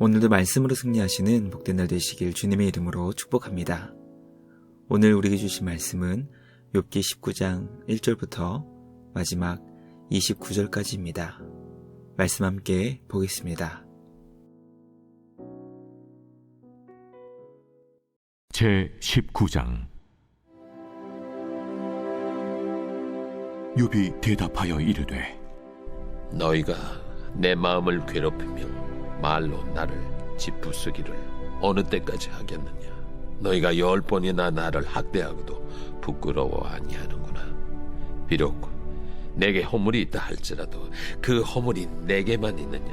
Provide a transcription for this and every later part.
오늘도 말씀으로 승리하시는 복된 날 되시길 주님의 이름으로 축복합니다. 오늘 우리에게 주신 말씀은 욥기 19장 1절부터 마지막 29절까지입니다. 말씀 함께 보겠습니다. 제 19장 욥이 대답하여 이르되 너희가 내 마음을 괴롭히며 말로 나를 짓부수기를 어느 때까지 하겠느냐? 너희가 열 번이나 나를 학대하고도 부끄러워 아니하는구나. 비록 내게 허물이 있다 할지라도 그 허물이 내게만 있느냐?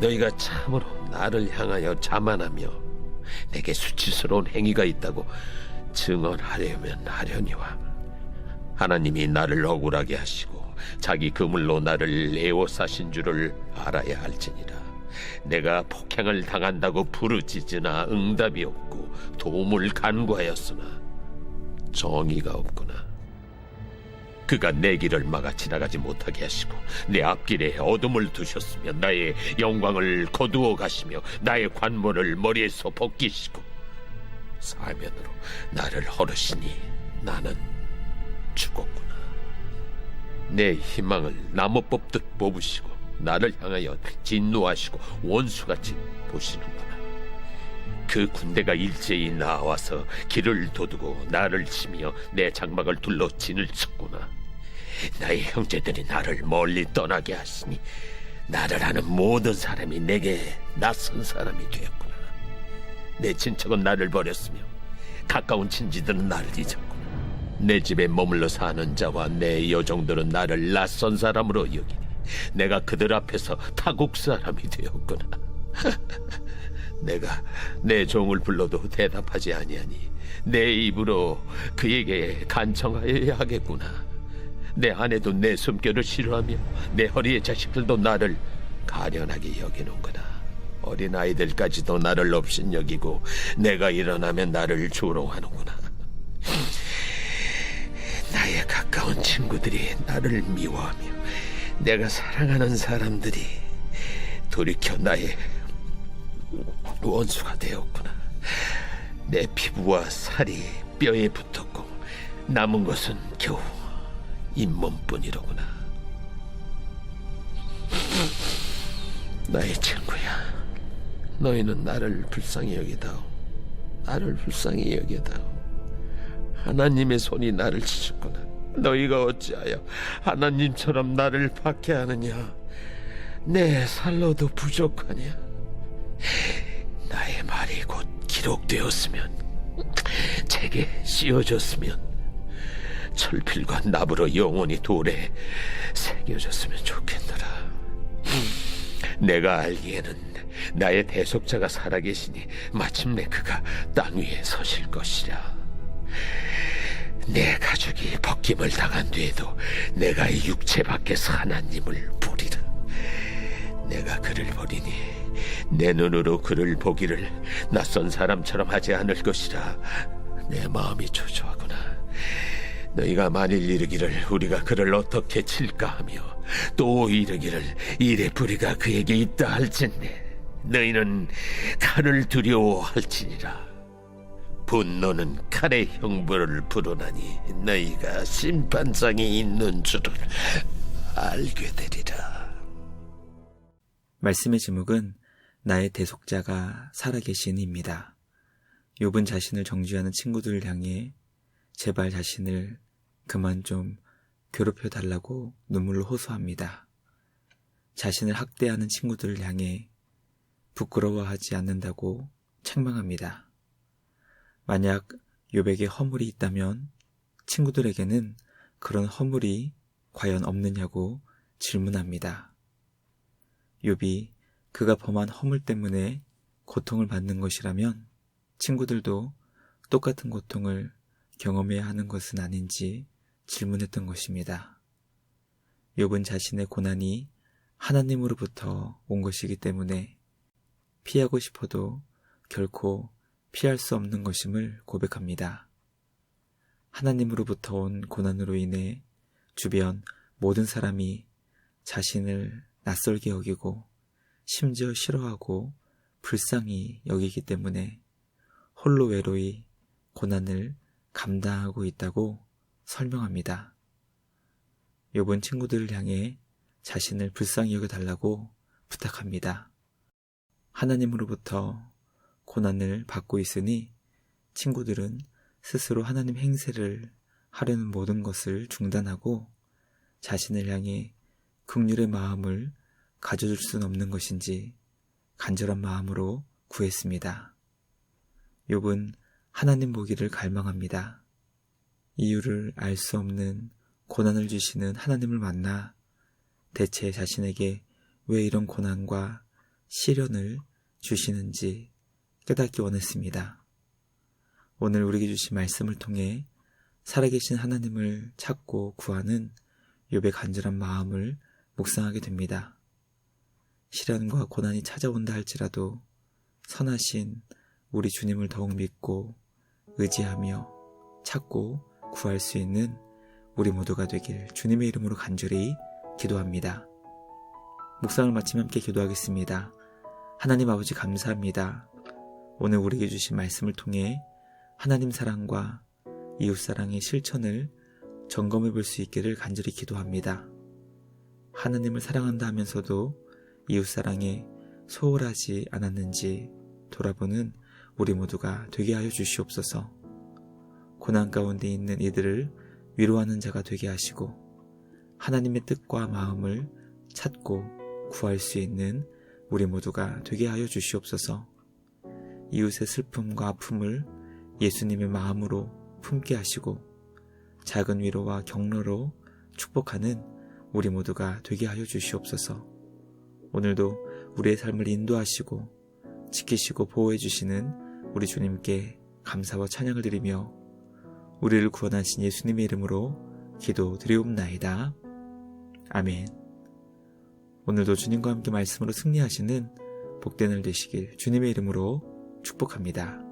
너희가 참으로 나를 향하여 자만하며 내게 수치스러운 행위가 있다고 증언하려면 하려니와 하나님이 나를 억울하게 하시고 자기 그물로 나를 애워싸신 줄을 알아야 할지니라 내가 폭행을 당한다고 부르짖으나 응답이 없고 도움을 간구하였으나 정의가 없구나 그가 내 길을 막아 지나가지 못하게 하시고 내 앞길에 어둠을 두셨으며 나의 영광을 거두어 가시며 나의 관모를 머리에서 벗기시고 사면으로 나를 허르시니 나는 죽었구나. 내 희망을 나무 뽑듯 뽑으시고 나를 향하여 진노하시고 원수같이 보시는구나. 그 군대가 일제히 나와서 길을 도두고 나를 치며 내 장막을 둘러 진을 쳤구나. 나의 형제들이 나를 멀리 떠나게 하시니 나를 아는 모든 사람이 내게 낯선 사람이 되었구나. 내 친척은 나를 버렸으며 가까운 친지들은 나를 잊었구나. 내 집에 머물러 사는 자와 내 여종들은 나를 낯선 사람으로 여기니 내가 그들 앞에서 타국 사람이 되었구나. 내가 내 종을 불러도 대답하지 아니하니 내 입으로 그에게 간청하여야 하겠구나. 내 아내도 내 숨결을 싫어하며 내 허리의 자식들도 나를 가련하게 여기는구나. 어린 아이들까지도 나를 없인 여기고 내가 일어나면 나를 조롱하는구나. 나의 가까운 친구들이 나를 미워하며 내가 사랑하는 사람들이 돌이켜 나의 원수가 되었구나. 내 피부와 살이 뼈에 붙었고 남은 것은 겨우 잇몸뿐이로구나. 나의 친구야, 너희는 나를 불쌍히 여기다오. 나를 불쌍히 여기다오. 하나님의 손이 나를 치셨구나. 너희가 어찌하여 하나님처럼 나를 박해하느냐? 내 살로도 부족하냐? 나의 말이 곧 기록되었으면 책에 씌워졌으면 철필과 납으로 영원히 돌에 새겨졌으면 좋겠노라. 내가 알기에는 나의 대속자가 살아계시니 마침내 그가 땅 위에 서실 것이라. 내 가족이 벗김을 당한 뒤에도 내가 이 육체 밖에서 하나님을 보리라. 내가 그를 보리니 내 눈으로 그를 보기를 낯선 사람처럼 하지 않을 것이라. 내 마음이 초조하구나. 너희가 만일 이르기를 우리가 그를 어떻게 칠까 하며 또 이르기를 이래 뿌리가 그에게 있다 할진대 너희는 칼을 두려워할지니라 분노는 칼의 형벌을 부르나니 너희가 심판장이 있는 줄을 알게 되리라 말씀의 제목은 나의 대속자가 살아계신입니다. 욥은 자신을 정죄하는 친구들을 향해 제발 자신을 그만 좀 괴롭혀 달라고 눈물로 호소합니다. 자신을 학대하는 친구들을 향해 부끄러워하지 않는다고 책망합니다. 만약 욥에게 허물이 있다면 친구들에게는 그런 허물이 과연 없느냐고 질문합니다. 욥이 그가 범한 허물 때문에 고통을 받는 것이라면 친구들도 똑같은 고통을 경험해야 하는 것은 아닌지 질문했던 것입니다. 욥은 자신의 고난이 하나님으로부터 온 것이기 때문에 피하고 싶어도 결코 피할 수 없는 것임을 고백합니다. 하나님으로부터 온 고난으로 인해 주변 모든 사람이 자신을 낯설게 여기고 심지어 싫어하고 불쌍히 여기기 때문에 홀로 외로이 고난을 감당하고 있다고 설명합니다. 욥은 친구들을 향해 자신을 불쌍히 여겨달라고 부탁합니다. 하나님으로부터 고난을 받고 있으니 친구들은 스스로 하나님 행세를 하려는 모든 것을 중단하고 자신을 향해 극률의 마음을 가져줄 수는 없는 것인지 간절한 마음으로 구했습니다. 욥은 하나님 보기를 갈망합니다. 이유를 알 수 없는 고난을 주시는 하나님을 만나 대체 자신에게 왜 이런 고난과 시련을 주시는지 깨닫기 원했습니다. 오늘 우리에게 주신 말씀을 통해 살아계신 하나님을 찾고 구하는 욥의 간절한 마음을 묵상하게 됩니다. 시련과 고난이 찾아온다 할지라도 선하신 우리 주님을 더욱 믿고 의지하며 찾고 구할 수 있는 우리 모두가 되길 주님의 이름으로 간절히 기도합니다. 묵상을 마치면 함께 기도하겠습니다. 하나님 아버지 감사합니다. 오늘 우리에게 주신 말씀을 통해 하나님 사랑과 이웃 사랑의 실천을 점검해 볼 수 있기를 간절히 기도합니다. 하나님을 사랑한다 하면서도 이웃 사랑에 소홀하지 않았는지 돌아보는 우리 모두가 되게 하여 주시옵소서. 고난 가운데 있는 이들을 위로하는 자가 되게 하시고 하나님의 뜻과 마음을 찾고 구할 수 있는 우리 모두가 되게 하여 주시옵소서. 이웃의 슬픔과 아픔을 예수님의 마음으로 품게 하시고 작은 위로와 격려로 축복하는 우리 모두가 되게 하여 주시옵소서. 오늘도 우리의 삶을 인도하시고 지키시고 보호해 주시는 우리 주님께 감사와 찬양을 드리며 우리를 구원하신 예수님의 이름으로 기도 드리옵나이다. 아멘. 오늘도 주님과 함께 말씀으로 승리하시는 복된 날 되시길 주님의 이름으로 축복합니다.